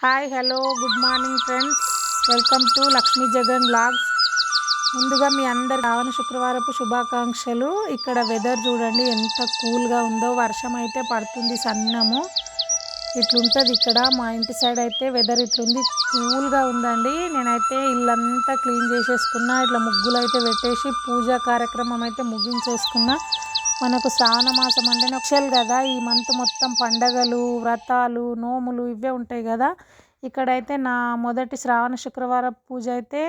Hi hello good morning friends welcome to Lakshmi Jagan blogs ముందుగా మీ అందరు రావణ శుక్రవారపు శుభాకాంక్షలు. ఇక్కడ వెదర్ చూడండి ఎంత కూల్గా ఉందో. వర్షం అయితే పడుతుంది సన్నము. ఇట్లుంటుంది ఇక్కడ. మా ఇంటి సైడ్ అయితే వెదర్ ఇట్లుంది కూల్గా ఉందండి. నేనైతే ఇల్లంతా క్లీన్ చేసేసుకున్నా. ఇట్లా ముగ్గులు అయితే పెట్టేసి పూజా కార్యక్రమం అయితే ముగించేసుకున్నా. మనకు శ్రావణ మాసం అంటే నక్షలు కదా. ఈ మంత్ మొత్తం పండగలు వ్రతాలు నోములు ఇవే ఉంటాయి కదా. ఇక్కడైతే నా మొదటి శ్రావణ శుక్రవారం పూజ అయితే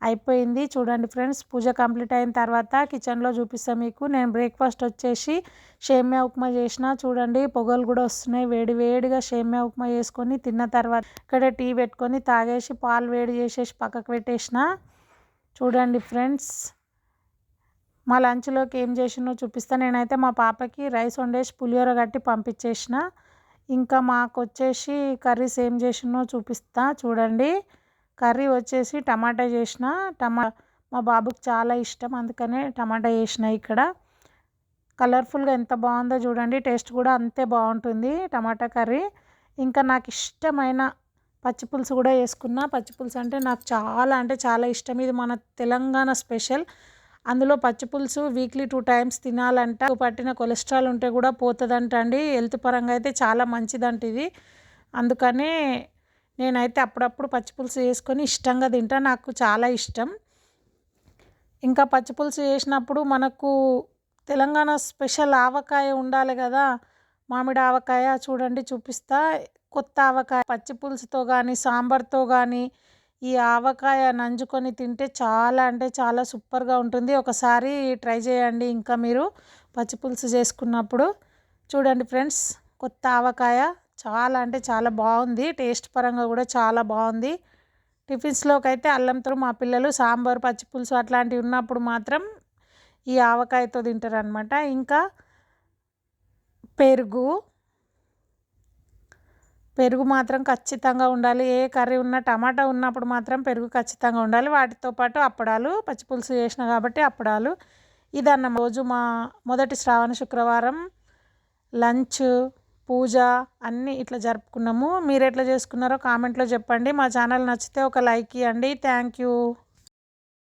అయిపోయింది. చూడండి ఫ్రెండ్స్ పూజ కంప్లీట్ అయిన తర్వాత కిచెన్లో చూపిస్తాను మీకు. నేను బ్రేక్ఫాస్ట్ వచ్చేసి షేమ్యా ఉప్మా చేసిన చూడండి పొగలు కూడా వస్తున్నాయి. వేడి వేడిగా షేమ్యా ఉప్మా చేసుకొని తిన్న తర్వాత ఇక్కడ టీ పెట్టుకొని తాగేసి పాలు వేడి చేసేసి పక్కకు పెట్టేసిన. చూడండి ఫ్రెండ్స్ మా లంచ్లోకి ఏం చేసినో చూపిస్తా. నేనైతే మా పాపకి రైస్ వండేసి పులిహోర కట్టి పంపించేసిన. ఇంకా మాకు వచ్చేసి కర్రీస్ ఏం చేసినో చూపిస్తా చూడండి. కర్రీ వచ్చేసి టమాటా చేసిన. టమా మా బాబుకి చాలా ఇష్టం అందుకనే టమాటా చేసిన ఇక్కడ. కలర్ఫుల్గా ఎంత బాగుందో చూడండి. టేస్ట్ కూడా అంతే బాగుంటుంది టమాటా కర్రీ. ఇంకా నాకు ఇష్టమైన పచ్చిపులుసు కూడా వేసుకున్నా పచ్చిపులుసు అంటే నాకు చాలా అంటే చాలా ఇష్టం. ఇది మన తెలంగాణ స్పెషల్. అందులో పచ్చిపులుసు వీక్లీ టూ టైమ్స్ తినాలంట. పట్టిన కొలెస్ట్రాల్ ఉంటే కూడా పోతుందంట అండి. హెల్త్ పరంగా అయితే చాలా మంచిదంట ఇది. అందుకనే నేనైతే అప్పుడప్పుడు పచ్చిపులుసు వేసుకొని ఇష్టంగా తింటా. నాకు చాలా ఇష్టం. ఇంకా పచ్చిపులుసు వేసినప్పుడు మనకు తెలంగాణ స్పెషల్ ఆవకాయ ఉండాలి కదా. మామిడి ఆవకాయ చూడండి చూపిస్తా. కొత్త ఆవకాయ పచ్చిపులుసుతో కానీ సాంబార్తో కానీ ఈ ఆవకాయ నంజుకొని తింటే చాలా అంటే చాలా సూపర్గా ఉంటుంది. ఒకసారి ట్రై చేయండి ఇంకా మీరు పచ్చిపులుసు చేసుకున్నప్పుడు. చూడండి ఫ్రెండ్స్ కొత్త ఆవకాయ చాలా అంటే చాలా బాగుంది. టేస్ట్ పరంగా కూడా చాలా బాగుంది. టిఫిన్స్లోకి అయితే అల్లంతో మా పిల్లలు సాంబార్ పచ్చిపులుసు అట్లాంటివి ఉన్నప్పుడు మాత్రం ఈ ఆవకాయతో తింటారు అనమాట ఇంకా పెరుగు పెరుగు మాత్రం ఖచ్చితంగా ఉండాలి. ఏ కర్రీ ఉన్నా టమాటా ఉన్నప్పుడు మాత్రం పెరుగు ఖచ్చితంగా ఉండాలి. వాటితో పాటు అప్పడాలు పచ్చిపులుసు చేసిన కాబట్టి అప్పడాలు. ఇదన్న రోజు మా మొదటి శ్రావణ శుక్రవారం. లంచ్ పూజ అన్నీ ఇట్లా జరుపుకున్నాము. మీరు ఎట్లా చేసుకున్నారో కామెంట్లో చెప్పండి. మా ఛానల్ నచ్చితే ఒక లైక్ ఇవ్వండి. Thank you.